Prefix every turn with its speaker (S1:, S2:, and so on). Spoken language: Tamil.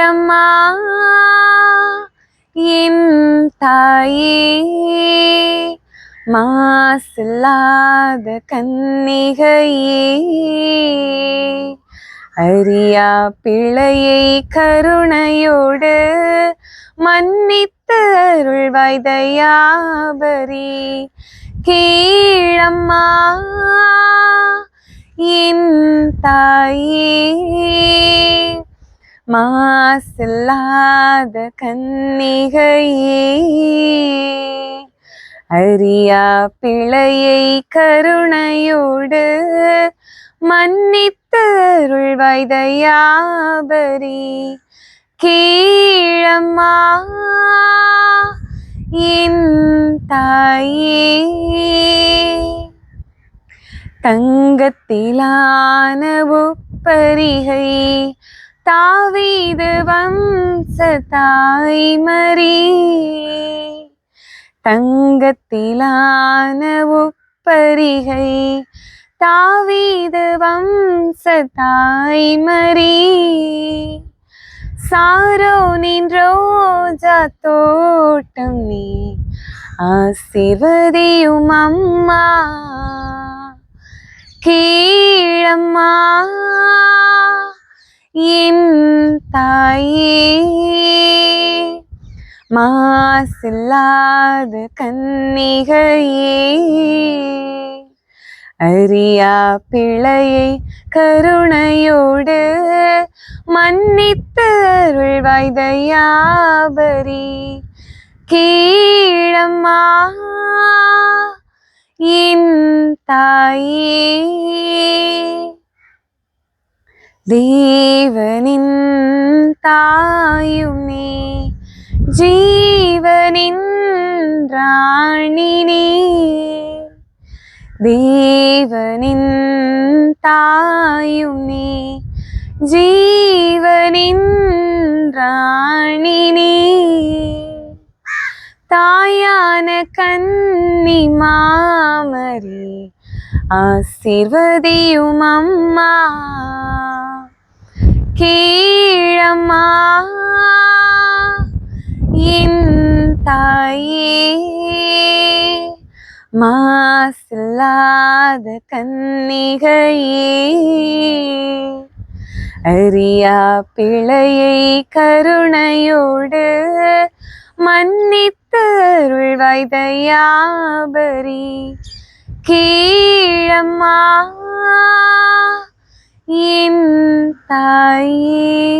S1: கீழம்மா என் தாயே மாசில்லாத கன்னிகையே அரியா பிழையை கருணையோடு மன்னித்து அருள்வாய் தயாபரி கீழம்மா என் தாயே மாசில்லாத கன்னிகையே அறியா பிழையை கருணையோடு மன்னித்து அருள்வாய் கீழம்மா என் தாயே தங்கத்திலான ஒப்பரிகை தாவீது வம்ச தாய்மரி தங்கத்திலான உப்பரிகை தாவீது வம்ச தாய்மரி சாரோ நின்றோஜா தோட்டம் நீ ஆசிர்வதியும் அம்மா. கீழம்மா. என் தாயே. மாசில்லாத கன்னிகையே. அறியா பிழையை கருணையோடு மன்னித்து அருள்வாய் தயாபரி கீழம்மா என் தாயே. தேவனின் தாயும் நீ ஜீவனின் ராணி நீ. தேவனின் தாயும் நீ ஜீவனின் ராணி நீ. தாயான கன்னி மாமரி ஆசிர்வதியும் அம்மா. கீழம்மா என் தாயே மாசில்லாத கன்னிகையே அறியா பிழையை கருணையோடு மன்னித்து அருள்வாய் தயாபரி கீழம்மா என் தாயே